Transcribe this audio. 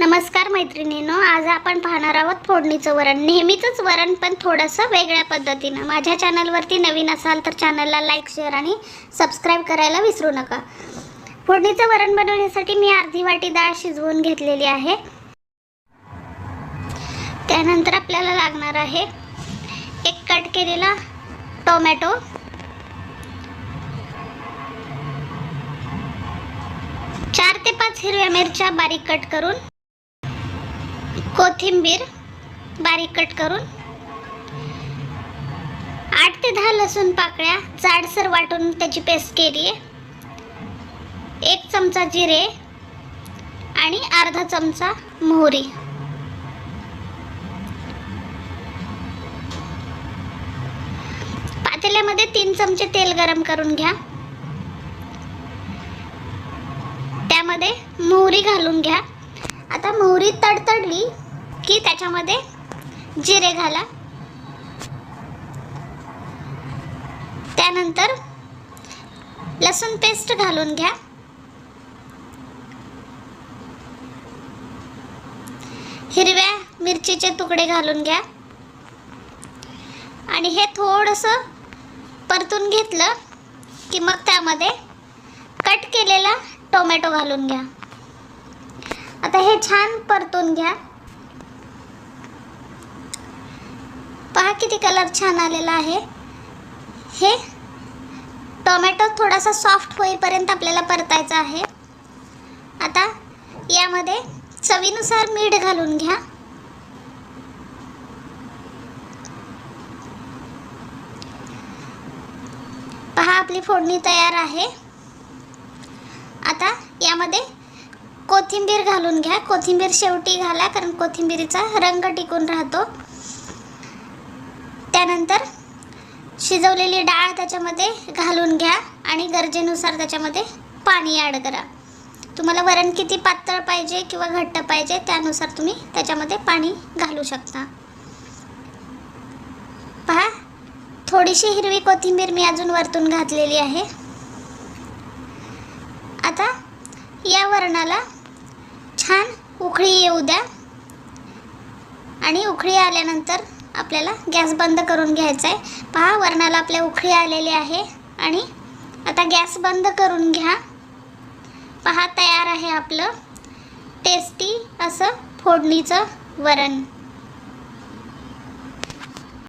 नमस्कार मैत्रिणीनो आज आपण पाहणार आहोत फोडणीचं वरण. नेहमीचंच वरण पण थोडंसं वेगळ्या पद्धतीनं. माझ्या चॅनलवरती नवीन असाल तर चॅनलला लाईक शेअर आणि सबस्क्राईब करायला विसरू नका. फोडणीचं वरण बनवण्यासाठी मी अर्धी वाटी डाळ शिजवून घेतलेली आहे. त्यानंतर आपल्याला लागणार आहे एक कट केलेला टोमॅटो. चार ते पाच हिरव्या मिरच्या बारीक कट करून कोथिंबीर बारीक कट करून आठ ते दहा लसूण पाकळ्या जाडसर वाटून त्याची पेस्ट केली आहे. एक चमचा जिरे आणि अर्धा चमचा मोहरी. पातेल्यामध्ये तीन चमचे तेल गरम करून घ्या. त्यामध्ये मोहरी घालून घ्या. आता मोहरी तडतडली की त्याच्यामध्ये जिरे घाला. त्यानंतर लसूण पेस्ट घालून घ्या. हिरव्या मिरचीचे तुकडे घालून घ्या. आणि हे थोडंसं परतून घेतलं की मग त्यामध्ये कट केलेला टोमॅटो घालून घ्या. आता हे छान परतून घ्या. पहा किती कलर छान आलेला आहे. हे टोमॅटो थोडासा सॉफ्ट होईपर्यंत आपल्याला परतायचा आहे. आता यामध्ये चवीनुसार मीठ घालून घ्या. पहा आपली फोडणी तयार आहे. आता यामध्ये कोथिंबीर घालून घ्या. कोथिंबीर शेवटी घाला कारण कोथिंबीरीचा रंग टिकून राहतो. त्यानंतर शिजवलेली डाळ त्याच्यामध्ये घालून घ्या आणि गरजेनुसार त्याच्यामध्ये पाणी ॲड करा. तुम्हाला वरण किती पातळ पाहिजे किंवा घट्ट पाहिजे त्यानुसार तुम्ही त्याच्यामध्ये पाणी घालू शकता. पहा थोडीशी हिरवी कोथिंबीर मी अजून वरतून घातलेली आहे. आता या वरणाला छान उकळी येऊ द्या. आणि उकळी आल्यानंतर आपल्याला गॅस बंद करून घ्यायचा आहे पहा वरणाला आपल्या उकळी आलेली आहे. आणि आता गॅस बंद करून घ्या. पहा तयार आहे आपलं. टेस्टी असं फोडणीचं वरण.